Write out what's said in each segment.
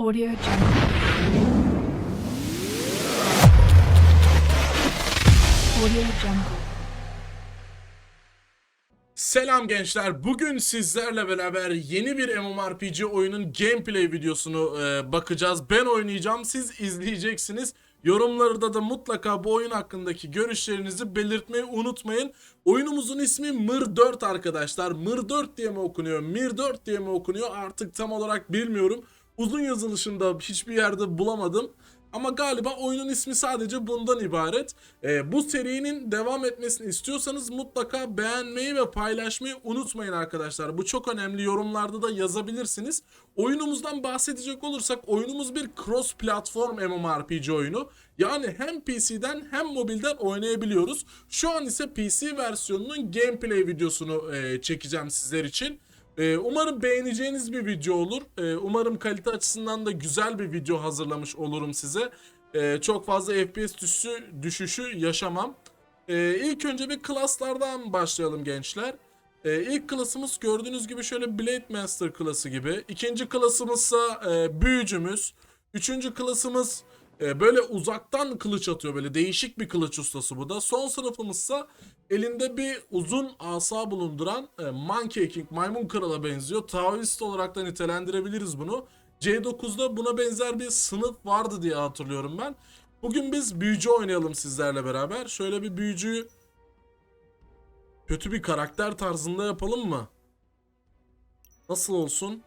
Audio Jungle. Audio Jungle. Selam gençler. Bugün sizlerle beraber yeni bir MMORPG oyunun gameplay videosunu e, bakacağız. Ben oynayacağım, siz izleyeceksiniz. Yorumlarda da mutlaka bu oyun hakkındaki görüşlerinizi belirtmeyi unutmayın. Oyunumuzun ismi Mır 4 arkadaşlar. Mır 4 diye mi okunuyor, Mir 4 diye mi okunuyor artık tam olarak bilmiyorum. Uzun yazılışında hiçbir yerde bulamadım. Ama galiba oyunun ismi sadece bundan ibaret. Ee, bu serinin devam etmesini istiyorsanız mutlaka beğenmeyi ve paylaşmayı unutmayın arkadaşlar. Bu çok önemli. Yorumlarda da yazabilirsiniz. Oyunumuzdan bahsedecek olursak oyunumuz bir cross platform MMORPG oyunu. Yani hem PC'den hem mobilden oynayabiliyoruz. Şu an ise PC versiyonunun gameplay videosunu e, çekeceğim sizler için. Ee, umarım beğeneceğiniz bir video olur. Ee, umarım kalite açısından da güzel bir video hazırlamış olurum size. Ee, çok fazla FPS düşüşü, düşüşü yaşamam. Ee, ilk önce bir klaslardan başlayalım gençler. Ee, ilk klasımız gördüğünüz gibi şöyle Blade Master klası gibi. İkinci klasımızsa e, büyücümüz. Üçüncü klasımız e, böyle uzaktan kılıç atıyor böyle değişik bir kılıç ustası bu da. Son sınıfımızsa elinde bir uzun asa bulunduran e, Monkey King maymun krala benziyor. Taoist olarak da nitelendirebiliriz bunu. C9'da buna benzer bir sınıf vardı diye hatırlıyorum ben. Bugün biz büyücü oynayalım sizlerle beraber. Şöyle bir büyücüyü kötü bir karakter tarzında yapalım mı? Nasıl olsun?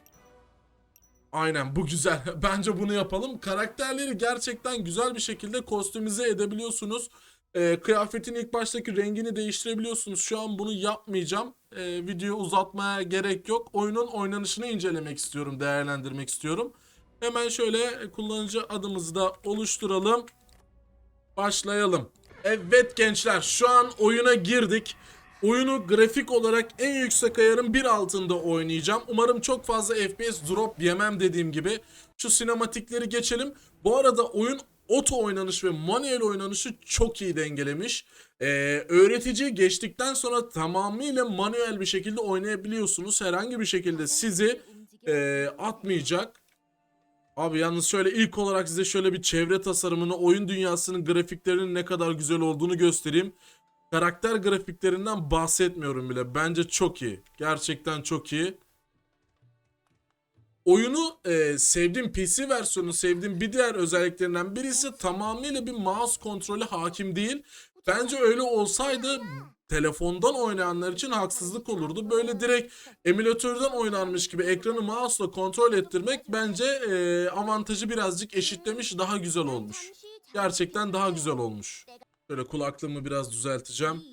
Aynen bu güzel. Bence bunu yapalım. Karakterleri gerçekten güzel bir şekilde kostümize edebiliyorsunuz. Ee, kıyafetin ilk baştaki rengini değiştirebiliyorsunuz. Şu an bunu yapmayacağım. Ee, videoyu uzatmaya gerek yok. Oyunun oynanışını incelemek istiyorum, değerlendirmek istiyorum. Hemen şöyle kullanıcı adımızı da oluşturalım. Başlayalım. Evet gençler şu an oyuna girdik. Oyunu grafik olarak en yüksek ayarın bir altında oynayacağım. Umarım çok fazla FPS drop yemem dediğim gibi. Şu sinematikleri geçelim. Bu arada oyun oto oynanış ve manuel oynanışı çok iyi dengelemiş. Ee, öğretici geçtikten sonra tamamıyla manuel bir şekilde oynayabiliyorsunuz. Herhangi bir şekilde sizi e, atmayacak. Abi yalnız şöyle ilk olarak size şöyle bir çevre tasarımını, oyun dünyasının grafiklerinin ne kadar güzel olduğunu göstereyim. Karakter grafiklerinden bahsetmiyorum bile. Bence çok iyi. Gerçekten çok iyi. Oyunu e, sevdiğim PC versiyonu sevdiğim bir diğer özelliklerinden birisi tamamıyla bir mouse kontrolü hakim değil. Bence öyle olsaydı telefondan oynayanlar için haksızlık olurdu. Böyle direkt emülatörden oynanmış gibi ekranı mouse'la kontrol ettirmek bence e, avantajı birazcık eşitlemiş, daha güzel olmuş. Gerçekten daha güzel olmuş. Şöyle kulaklığımı biraz düzelteceğim.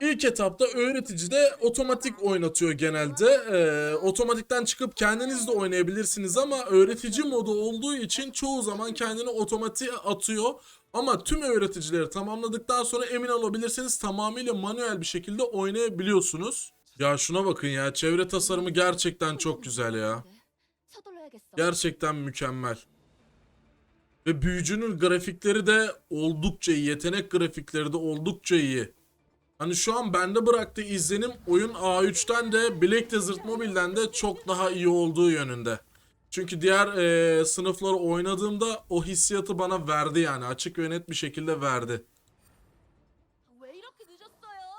İlk etapta öğretici de otomatik oynatıyor genelde. Ee, otomatikten çıkıp kendiniz de oynayabilirsiniz ama öğretici modu olduğu için çoğu zaman kendini otomatiğe atıyor. Ama tüm öğreticileri tamamladıktan sonra emin olabilirsiniz tamamıyla manuel bir şekilde oynayabiliyorsunuz. Ya şuna bakın ya çevre tasarımı gerçekten çok güzel ya. Gerçekten mükemmel. Ve büyücünün grafikleri de oldukça iyi. Yetenek grafikleri de oldukça iyi. Hani şu an bende bıraktığı izlenim oyun A3'ten de Black Desert Mobile'den de çok daha iyi olduğu yönünde. Çünkü diğer eee, sınıfları oynadığımda o hissiyatı bana verdi yani açık ve net bir şekilde verdi.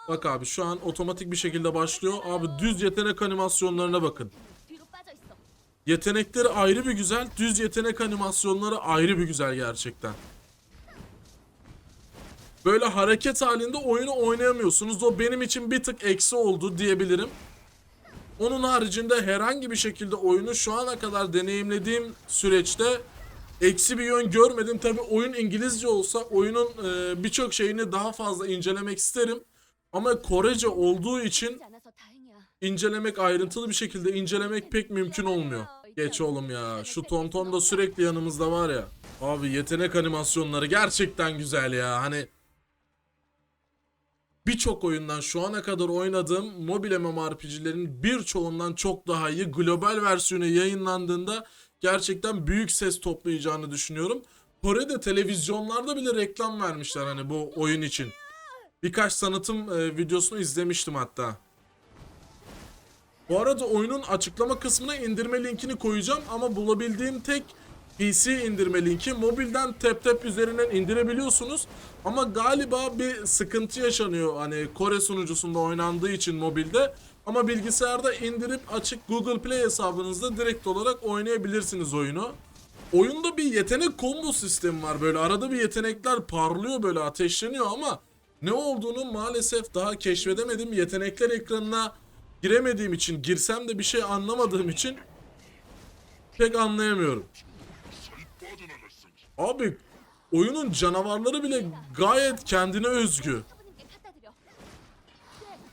Bak abi şu an otomatik bir şekilde başlıyor. Abi düz yetenek animasyonlarına bakın. Yetenekleri ayrı bir güzel, düz yetenek animasyonları ayrı bir güzel gerçekten. Böyle hareket halinde oyunu oynayamıyorsunuz. O benim için bir tık eksi oldu diyebilirim. Onun haricinde herhangi bir şekilde oyunu şu ana kadar deneyimlediğim süreçte eksi bir yön görmedim. Tabi oyun İngilizce olsa oyunun e, birçok şeyini daha fazla incelemek isterim. Ama Korece olduğu için incelemek ayrıntılı bir şekilde incelemek pek mümkün olmuyor. Geç oğlum ya. Şu tonton da sürekli yanımızda var ya. Abi yetenek animasyonları gerçekten güzel ya. Hani birçok oyundan şu ana kadar oynadığım mobil MMORPG'lerin birçoğundan çok daha iyi. Global versiyonu yayınlandığında gerçekten büyük ses toplayacağını düşünüyorum. Kore'de televizyonlarda bile reklam vermişler hani bu oyun için. Birkaç tanıtım e, videosunu izlemiştim hatta. Bu arada oyunun açıklama kısmına indirme linkini koyacağım ama bulabildiğim tek PC indirme linki. Mobilden tap tap üzerinden indirebiliyorsunuz. Ama galiba bir sıkıntı yaşanıyor hani Kore sunucusunda oynandığı için mobilde. Ama bilgisayarda indirip açık Google Play hesabınızda direkt olarak oynayabilirsiniz oyunu. Oyunda bir yetenek combo sistemi var böyle arada bir yetenekler parlıyor böyle ateşleniyor ama ne olduğunu maalesef daha keşfedemedim. Yetenekler ekranına giremediğim için girsem de bir şey anlamadığım için pek anlayamıyorum. Abi oyunun canavarları bile gayet kendine özgü.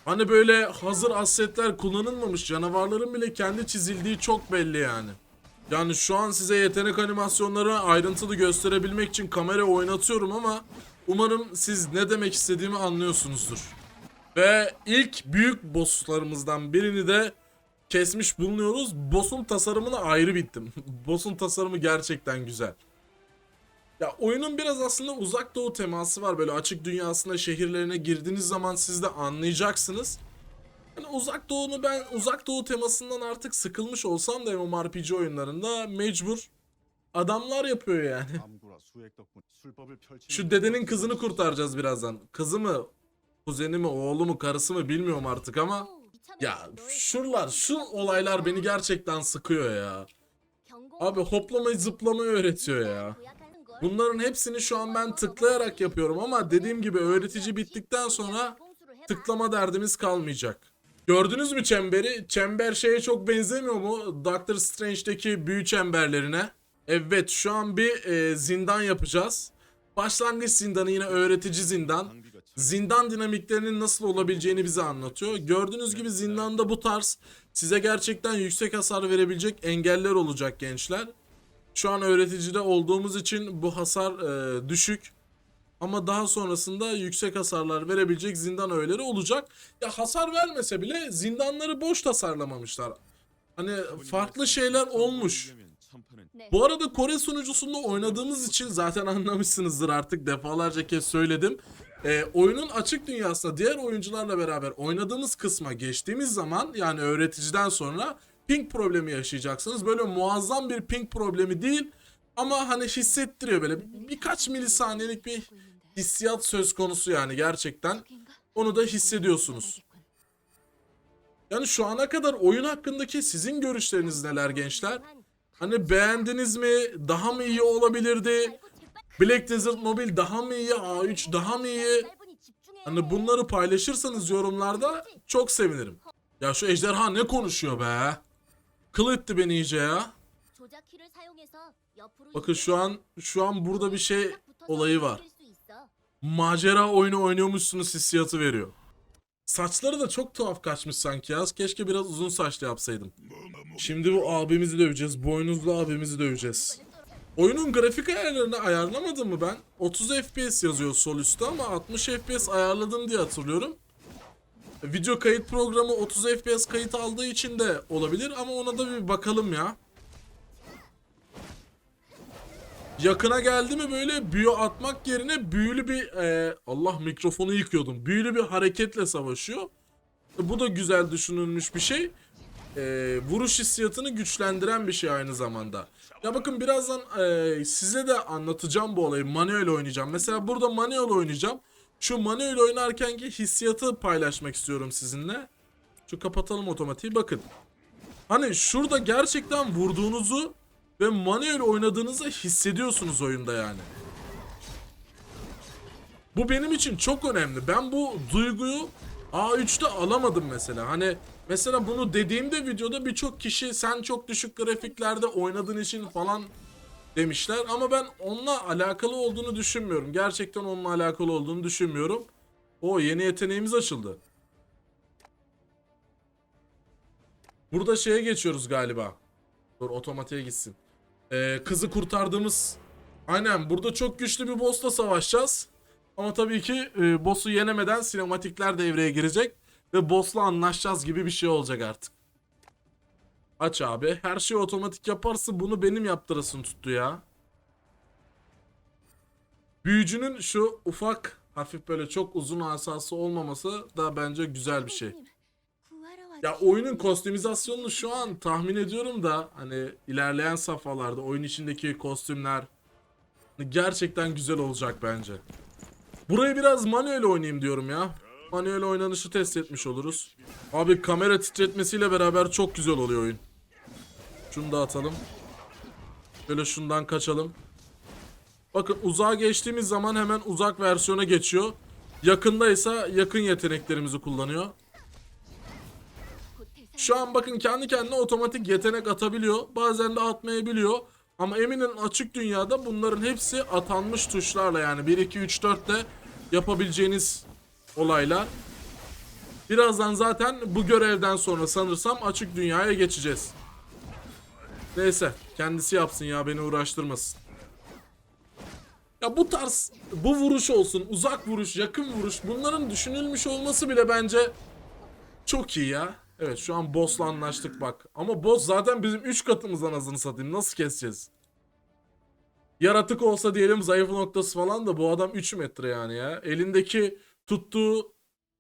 Hani böyle hazır assetler kullanılmamış canavarların bile kendi çizildiği çok belli yani. Yani şu an size yetenek animasyonları ayrıntılı gösterebilmek için kamera oynatıyorum ama umarım siz ne demek istediğimi anlıyorsunuzdur. Ve ilk büyük bosslarımızdan birini de kesmiş bulunuyoruz. Boss'un tasarımına ayrı bittim. Boss'un tasarımı gerçekten güzel. Ya oyunun biraz aslında uzak doğu teması var. Böyle açık dünyasına şehirlerine girdiğiniz zaman siz de anlayacaksınız. Yani uzak doğunu ben uzak doğu temasından artık sıkılmış olsam da MMORPG oyunlarında mecbur adamlar yapıyor yani. Şu dedenin kızını kurtaracağız birazdan. Kızı mı? Kuzeni mi, oğlu mu, karısı mı bilmiyorum artık ama ya şuralar, şu olaylar beni gerçekten sıkıyor ya. Abi hoplamayı zıplamayı öğretiyor ya. Bunların hepsini şu an ben tıklayarak yapıyorum ama dediğim gibi öğretici bittikten sonra tıklama derdimiz kalmayacak. Gördünüz mü çemberi? Çember şeye çok benzemiyor mu? Doctor Strange'deki büyü çemberlerine. Evet şu an bir e, zindan yapacağız. Başlangıç zindanı yine öğretici zindan zindan dinamiklerinin nasıl olabileceğini bize anlatıyor. Gördüğünüz gibi zindanda bu tarz size gerçekten yüksek hasar verebilecek engeller olacak gençler. Şu an öğreticide olduğumuz için bu hasar e, düşük. Ama daha sonrasında yüksek hasarlar verebilecek zindan öğeleri olacak. Ya hasar vermese bile zindanları boş tasarlamamışlar. Hani farklı şeyler olmuş. Bu arada Kore sunucusunda oynadığımız için zaten anlamışsınızdır artık defalarca kez söyledim. Ee, oyunun açık dünyasında diğer oyuncularla beraber oynadığımız kısma geçtiğimiz zaman yani öğreticiden sonra ping problemi yaşayacaksınız. Böyle muazzam bir ping problemi değil ama hani hissettiriyor böyle Bir- birkaç milisaniyelik bir hissiyat söz konusu yani gerçekten. Onu da hissediyorsunuz. Yani şu ana kadar oyun hakkındaki sizin görüşleriniz neler gençler? Hani beğendiniz mi? Daha mı iyi olabilirdi? Black Desert Mobile daha mı iyi? A3 daha mı iyi? Hani bunları paylaşırsanız yorumlarda çok sevinirim. Ya şu ejderha ne konuşuyor be? Kıl etti beni iyice ya. Bakın şu an şu an burada bir şey olayı var. Macera oyunu oynuyormuşsunuz hissiyatı veriyor. Saçları da çok tuhaf kaçmış sanki ya. Keşke biraz uzun saçlı yapsaydım. Şimdi bu abimizi döveceğiz. Boynuzlu abimizi döveceğiz. Oyunun grafik ayarlarını ayarlamadım mı ben? 30 FPS yazıyor sol üstte ama 60 FPS ayarladım diye hatırlıyorum. Video kayıt programı 30 FPS kayıt aldığı için de olabilir ama ona da bir bakalım ya. Yakına geldi mi böyle büyü atmak yerine büyülü bir e, Allah mikrofonu yıkıyordum. Büyülü bir hareketle savaşıyor. Bu da güzel düşünülmüş bir şey. E, vuruş hissiyatını güçlendiren bir şey aynı zamanda. Ya bakın birazdan e, size de anlatacağım bu olayı. Manuel oynayacağım. Mesela burada manuel oynayacağım. Şu manuel oynarkenki hissiyatı paylaşmak istiyorum sizinle. Şu kapatalım otomatiği bakın. Hani şurada gerçekten vurduğunuzu ve manuel oynadığınızı hissediyorsunuz oyunda yani. Bu benim için çok önemli. Ben bu duyguyu A3'te alamadım mesela. Hani mesela bunu dediğimde videoda birçok kişi sen çok düşük grafiklerde oynadığın için falan demişler ama ben onunla alakalı olduğunu düşünmüyorum. Gerçekten onunla alakalı olduğunu düşünmüyorum. O yeni yeteneğimiz açıldı. Burada şeye geçiyoruz galiba. Dur otomatiğe gitsin. Ee, kızı kurtardığımız aynen burada çok güçlü bir boss'la savaşacağız. Ama tabii ki e, boss'u yenemeden sinematikler devreye girecek ve boss'la anlaşacağız gibi bir şey olacak artık. Aç abi. Her şeyi otomatik yaparsa bunu benim yaptırasın tuttu ya. Büyücünün şu ufak hafif böyle çok uzun asası olmaması da bence güzel bir şey. Ya oyunun kostümizasyonunu şu an tahmin ediyorum da hani ilerleyen safhalarda oyun içindeki kostümler gerçekten güzel olacak bence. Burayı biraz manuel oynayayım diyorum ya. Manuel oynanışı test etmiş oluruz. Abi kamera titretmesiyle beraber çok güzel oluyor oyun. Şunu da atalım. Böyle şundan kaçalım. Bakın uzağa geçtiğimiz zaman hemen uzak versiyona geçiyor. Yakındaysa yakın yeteneklerimizi kullanıyor. Şu an bakın kendi kendine otomatik yetenek atabiliyor. Bazen de atmayabiliyor. Ama eminim açık dünyada bunların hepsi atanmış tuşlarla yani 1 2 3 4 de yapabileceğiniz olaylar. Birazdan zaten bu görevden sonra sanırsam açık dünyaya geçeceğiz. Neyse kendisi yapsın ya beni uğraştırmasın. Ya bu tarz bu vuruş olsun uzak vuruş yakın vuruş bunların düşünülmüş olması bile bence çok iyi ya. Evet şu an boss'la anlaştık bak. Ama boss zaten bizim 3 katımızdan azını satayım. Nasıl keseceğiz? Yaratık olsa diyelim zayıf noktası falan da bu adam 3 metre yani ya. Elindeki tuttuğu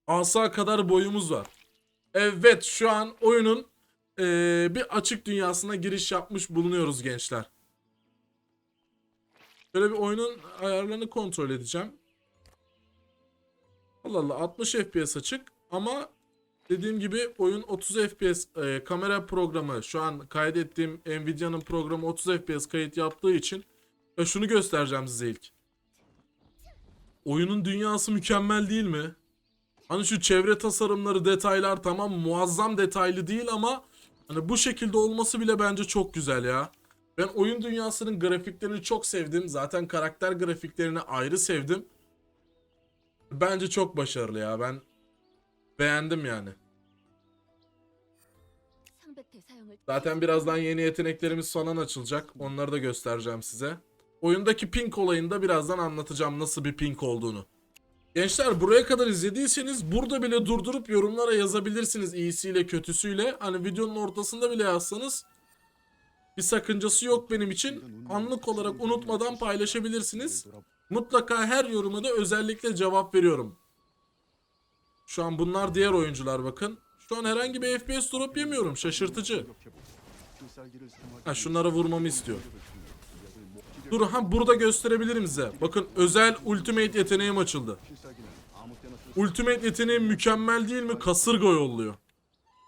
asa kadar boyumuz var. Evet şu an oyunun eee, bir açık dünyasına giriş yapmış bulunuyoruz gençler. Şöyle bir oyunun ayarlarını kontrol edeceğim. Allah Allah 60 FPS açık ama dediğim gibi oyun 30 FPS e, kamera programı şu an kaydettiğim Nvidia'nın programı 30 FPS kayıt yaptığı için ve şunu göstereceğim size ilk. Oyunun dünyası mükemmel değil mi? Hani şu çevre tasarımları, detaylar tamam muazzam detaylı değil ama hani bu şekilde olması bile bence çok güzel ya. Ben oyun dünyasının grafiklerini çok sevdim. Zaten karakter grafiklerini ayrı sevdim. Bence çok başarılı ya. Ben beğendim yani. Zaten birazdan yeni yeteneklerimiz falan açılacak. Onları da göstereceğim size. Oyundaki pink olayını da birazdan anlatacağım nasıl bir pink olduğunu. Gençler buraya kadar izlediyseniz burada bile durdurup yorumlara yazabilirsiniz iyisiyle kötüsüyle. Hani videonun ortasında bile yazsanız bir sakıncası yok benim için. Anlık olarak unutmadan paylaşabilirsiniz. Mutlaka her yoruma da özellikle cevap veriyorum. Şu an bunlar diğer oyuncular bakın. Şu an herhangi bir FPS drop yemiyorum. Şaşırtıcı. Ha şunlara vurmamı istiyor. Dur ha burada gösterebilirim size. Bakın özel ultimate yeteneğim açıldı. Ultimate yeteneğim mükemmel değil mi? Kasırga yolluyor.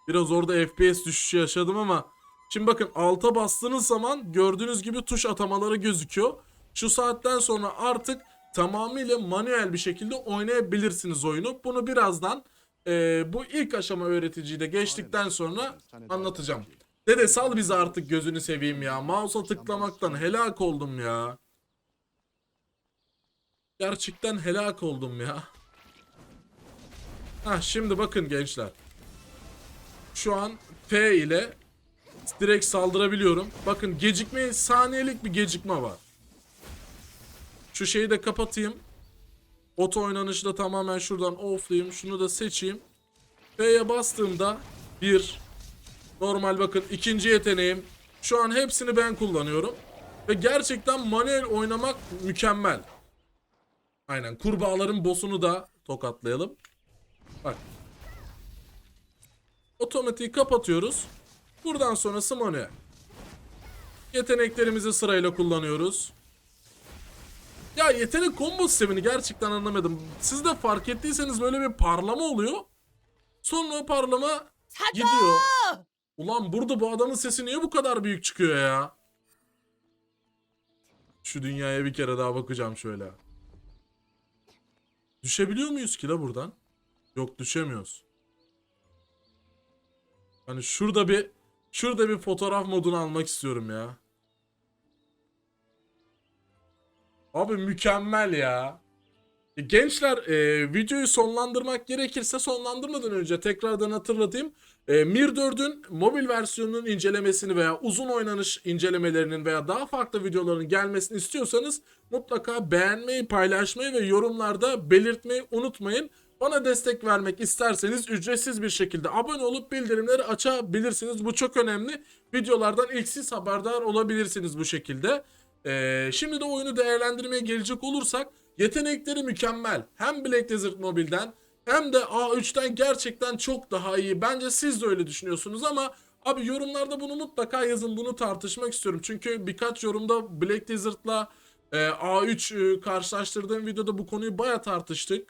Biraz orada FPS düşüşü yaşadım ama Şimdi bakın alta bastığınız zaman gördüğünüz gibi tuş atamaları gözüküyor. Şu saatten sonra artık tamamıyla manuel bir şekilde oynayabilirsiniz oyunu. Bunu birazdan e, bu ilk aşama öğreticiyi de geçtikten sonra anlatacağım. Dede sal bizi artık gözünü seveyim ya. Mouse'a tıklamaktan helak oldum ya. Gerçekten helak oldum ya. Ha şimdi bakın gençler. Şu an P ile direkt saldırabiliyorum. Bakın gecikme saniyelik bir gecikme var. Şu şeyi de kapatayım. Oto oynanışı da tamamen şuradan offlayayım. Şunu da seçeyim. F'ye bastığımda bir normal bakın ikinci yeteneğim. Şu an hepsini ben kullanıyorum. Ve gerçekten manuel oynamak mükemmel. Aynen kurbağaların boss'unu da tokatlayalım. Bak. Otomatiği kapatıyoruz. Buradan sonrası manuel. Yeteneklerimizi sırayla kullanıyoruz. Ya yetenek combo sistemini gerçekten anlamadım. Siz de fark ettiyseniz böyle bir parlama oluyor. Sonra o parlama gidiyor. Ulan burada bu adamın sesi niye bu kadar büyük çıkıyor ya? Şu dünyaya bir kere daha bakacağım şöyle. Düşebiliyor muyuz ki la buradan? Yok düşemiyoruz. Hani şurada bir şurada bir fotoğraf modunu almak istiyorum ya. Abi mükemmel ya. E, Gençler e, videoyu sonlandırmak gerekirse sonlandırmadan önce tekrardan hatırlatayım. E, Mir 4'ün mobil versiyonunun incelemesini veya uzun oynanış incelemelerinin veya daha farklı videoların gelmesini istiyorsanız mutlaka beğenmeyi, paylaşmayı ve yorumlarda belirtmeyi unutmayın. Bana destek vermek isterseniz ücretsiz bir şekilde abone olup bildirimleri açabilirsiniz. Bu çok önemli. Videolardan ilk siz haberdar olabilirsiniz bu şekilde. Ee, şimdi de oyunu değerlendirmeye gelecek olursak yetenekleri mükemmel. Hem Black Desert Mobile'den hem de A3'ten gerçekten çok daha iyi. Bence siz de öyle düşünüyorsunuz ama abi yorumlarda bunu mutlaka yazın. Bunu tartışmak istiyorum. Çünkü birkaç yorumda Black Desert'la e, A3 e, karşılaştırdığım videoda bu konuyu baya tartıştık.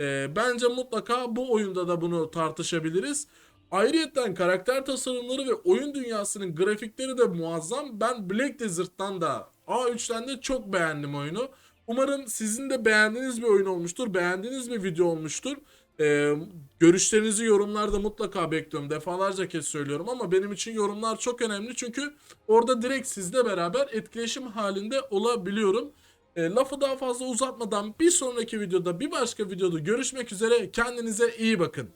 E, bence mutlaka bu oyunda da bunu tartışabiliriz. Ayrıyeten karakter tasarımları ve oyun dünyasının grafikleri de muazzam. Ben Black Desert'tan da A3'ten de çok beğendim oyunu. Umarım sizin de beğendiğiniz bir oyun olmuştur. Beğendiğiniz bir video olmuştur. Ee, görüşlerinizi yorumlarda mutlaka bekliyorum. Defalarca kez söylüyorum ama benim için yorumlar çok önemli. Çünkü orada direkt sizle beraber etkileşim halinde olabiliyorum. E, lafı daha fazla uzatmadan bir sonraki videoda bir başka videoda görüşmek üzere. Kendinize iyi bakın.